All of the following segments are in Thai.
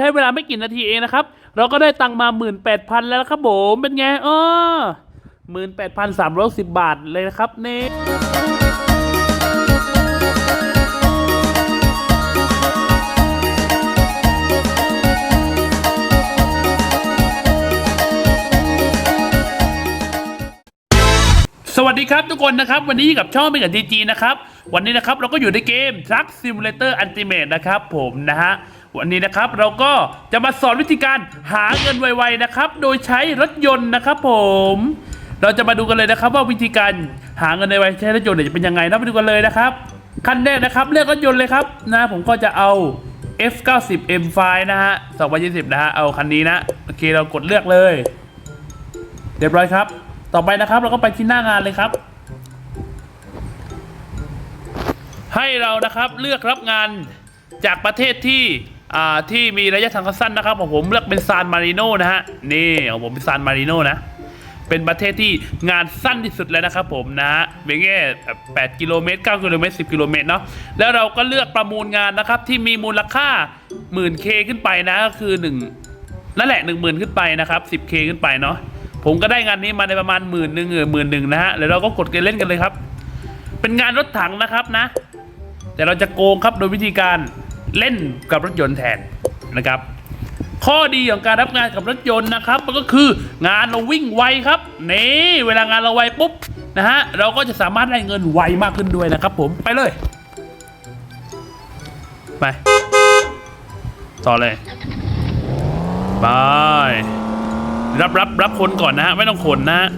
ใช้เวลาไม่กี่นาทีเองนะครับ เราก็ได้ตังมา 18,000 แล้วครับผมเป็นไงเออ18,310 บาทเลยนะครับเน่สวัสดีครับทุกคนนะครับ วันนี้กับช่องเป็นกับดีจีนะครับ วันนี้นะครับเราก็อยู่ในเกม Truck Simulator Ultimate นะครับผมนะฮะ วันนี้นะครับเราก็จะมาสอนวิธีการหาเงินไวๆนะครับ โดยใช้รถยนต์นะครับผม เราจะมาดูกันเลยนะครับ ว่าวิธีการหาเงินไวๆใช้รถยนต์เนี่ยจะเป็นยังไงนะมาดูกันเลยนะครับขั้นแรกนะครับเลือกรถยนต์เลยครับนะผมก็จะเอา F90 M5 นะฮะ2020นะฮะเอาคันนี้นะโอเคเรากดเลือกเลยเรียบร้อยครับ ต่อไปนะครับ เราก็ไปที่หน้างานเลยครับ ให้เรานะครับเลือกรับงานจากประเทศที่ ที่มีระยะทางสั้นนะครับของผมเลือกเป็นซานมาริโนนะฮะนี่ของผมเป็นซานมาริโนนะเป็นประเทศที่งานสั้นที่สุดแล้วนะครับผมนะฮะเป็นแค่8กิโลเมตร9กิโลเมตร10กิโลเมตรเนาะแล้วเราก็เลือกประมูลงานนะครับที่มีมูลค่า 10,000K ขึ้นไปนะก็คือ1นั่นแหละ10,000ขึ้นไปนะครับ 10K ขึ้นไปเนาะผมก็ได้งานนี้มาในประมาณหมื่นหนึ่งเออหมื่นหนึ่งนะฮะแล้วเราก็กดกันเล่นกันเลยครับ เป็นงานรถถังนะครับนะ แต่เราจะโกงครับโดยวิธีการ เล่นกับรถยนต์แทนนะครับ ข้อดีของการรับงานกับรถยนต์นะครับ มันก็คืองานเราวิ่งไวครับนี่เวลางานเราไวปุ๊บนะฮะเราก็จะสามารถได้เงินไวมากขึ้นด้วยนะครับ ผมไปเลย ไป ต่อเลยบายรับรับรับคนก่อนนะฮะไม่ต้องขนนะฮะ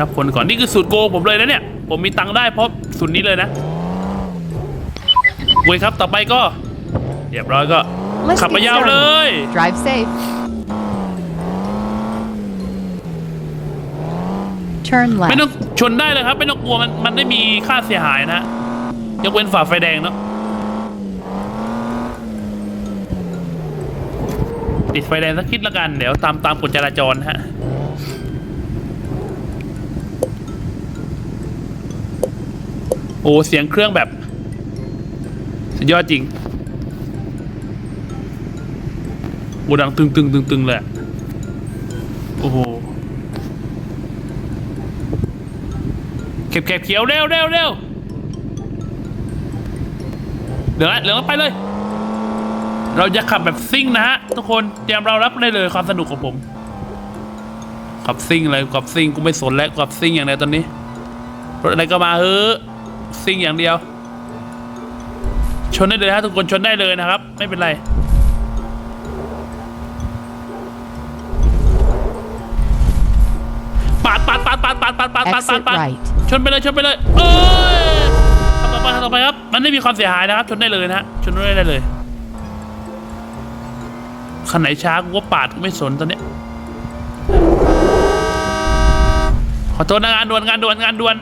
รับคนก่อนนี่คือสูตรโกงผมเลยนะเนี่ย ผมมีตังค์ได้เพราะสูตรนี้เลยนะ เว้ยครับต่อไปก็เรียบร้อยก็ Let's ขับ get ไปยาวเลย started. Drive safe. Turn ไม่ left. ต้องชนได้เลยครับ ไม่ต้องกลัวมันมันไม่มีค่าเสียหายนะฮะยกเว้นฝ่าไฟแดงเนาะติดไฟแดงสักคิดละกัน เดี๋ยวตามตามกฎจราจรฮะ โอ้ เสียงเครื่องแบบ สุดยอดจริงโอดังตึงตึงตึงตึงเลยอะโอ้โหเข็บเข็บเขียวเร็วเร็วเร็วเหลือเหลือไปเลย เราจะขับแบบซิ่งนะฮะ ทุกคนเตรียมเรารับได้เลยความสนุกของผมขับซิ่งเลยขับซิ่งกูไม่สนแล้วขับซิ่งอย่างเดียวตอนนี้รถอะไรก็มาเฮ้อซิ่งอย่างเดียว นได้เลยฮะทุกคนชนได้เลยนะครับ ไม่เป็นไรปาดปาดปาดปาดปาดปาดปาดปาดปาด Exit ปาด right. ชนไปเลยชนไปเลยเอ้ยขับต่อไปขับต่อไปครับ มันไม่มีความเสียหายนะครับ ชนได้เลยนะฮะชนได้เลยคันไหนช้ากูก็ปาดกูไม่สนตอนเนี้ยขอโทษนะงานด่วนงานด่วนงานด่วน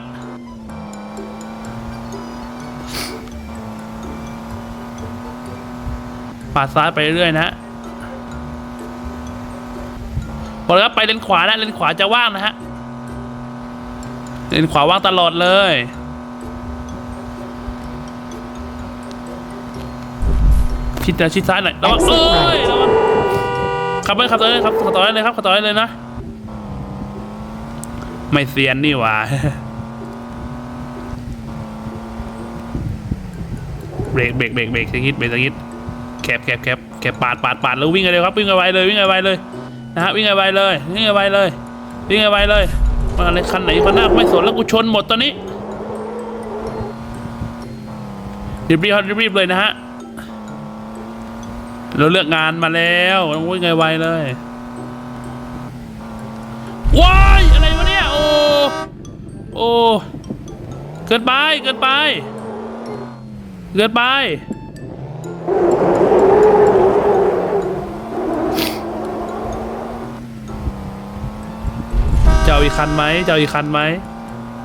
ปาดซ้ายไปเรื่อยนะฮะบอกเลยครับไปเลนขวานะเลนขวาจะว่างนะฮะเลนขวาว่างตลอดเลยชิดนะชิดซ้ายหน่อยระวัง Exit เอ้ย right ระวังขับไปขับต่อเลยครับขับต่อได้เลยครับขับต่อได้เลยนะ ไม่เซียนนี่หว่าเบรกเบรกเบรกเบรกสักนิดเบรกสักนิด แคบแคบแคบแคบปาดปาดปาดแล้ววิ่งกันเลยครับวิ่งไวเลยวิ่งไวเลยนะฮะวิ่งไวเลยวิ่งไวเลยวิ่งไวเลยมาอะไรคันไหนคันหน้าไม่สนแล้วกูชนหมดตอนนี้รีบๆรีบรีบๆเลยนะฮะเราเลือกงานมาแล้วต้องวิ่งไวๆเลยว้ายอะไรวะเนี่ยโอ้โอ้เกินไปเกินไปเกินไป เจ้าอีกคันไหมเจ้าอีกคันไหม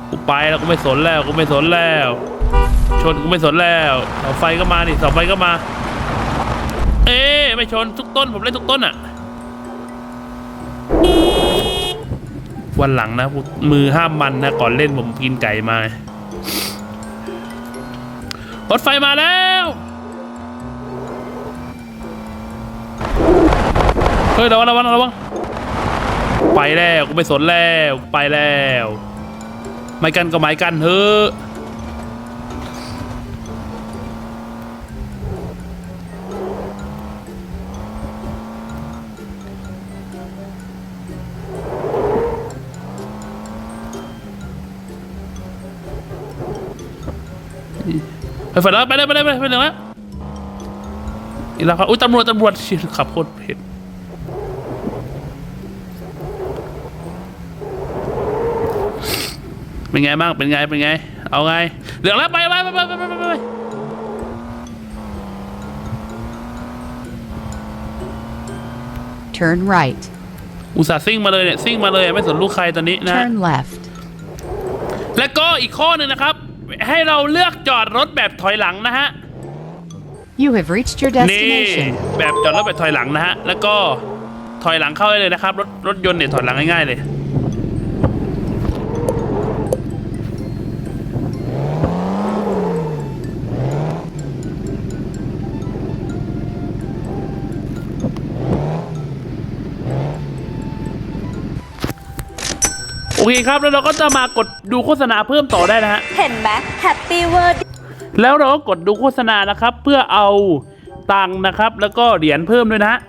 กูไปแล้วกูไม่สนแล้วกูไม่สนแล้ว ชนกูไม่สนแล้วเสาไฟก็มานี่เสาไฟก็มา เอ๊ไม่ชนทุกต้นผมเล่นทุกต้นอะวันหลังนะมือห้ามมันนะก่อนเล่นผมกินไก่มารถไฟมาแล้วเฮ้ยระวังระวังระวัง ไปแล้วกูไม่สนแล้วไปแล้วไม่กันก็ไม่กันเฮ้อไปฝันแล้วไปเลยไปเลยไปเลยไปเลยแล้วอีกแล้วครับอุ้ยตำรวจตำรวจชิขับโคตรเผ็ด เป็นไงบ้าง เป็นไง เป็นไง เอาไง เหลืองแล้วไปไปไปไปไปไปไปอุตส่าห์ซิ่งมาเลยเนี่ย ซิ่งมาเลยไม่สนลูกใครตอนนี้นะ turn left และก็อีกข้อหนึ่งนะครับ ให้เราเลือกจอดรถแบบถอยหลังนะฮะ You have reached your destination แบบจอดรถแบบถอยหลังนะฮะ แล้วก็ถอยหลังเข้าได้เลยนะครับ รถรถยนต์เนี่ยถอยหลังง่ายๆเลย เคครับแล้วเราก็จะมากดดูโฆษณาเพิ่มต่อได้นะฮะ เห็นไหมแฮปปี้เวิร์ดแล้วเราก็กดดูโฆษณานะครับ เพื่อเอาตังค์นะครับ แล้วก็เหรียญเพิ่มด้วยนะฮะ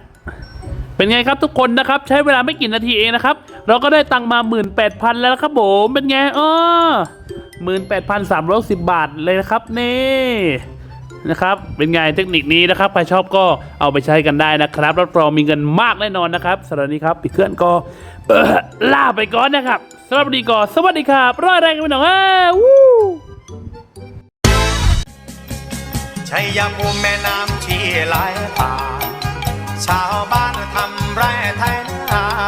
เป็นไงครับทุกคนนะครับ ใช้เวลาไม่กี่นาทีเองนะครับ เราก็ได้ตังค์มา 18,000 แล้วนะครับผมเป็นไงเออ18,310 บาทเลยนะครับนี่ นะครับ เป็นไงเทคนิคนี้นะครับ ใครชอบก็เอาไปใช้กันได้นะครับ รับรองมีเงินมากแน่นอนนะครับสำหรับวันนี้ครับปีเคลื่อนก็ลาไปก่อนนะครับสำหรับวันนี้ก็สวัสดีครับรอยแรงกันไปหน่อยเอ้ยวู้ชัยภูมิแม่น้ำที่ไหลผ่านชาวบ้านทำไร่ไถนา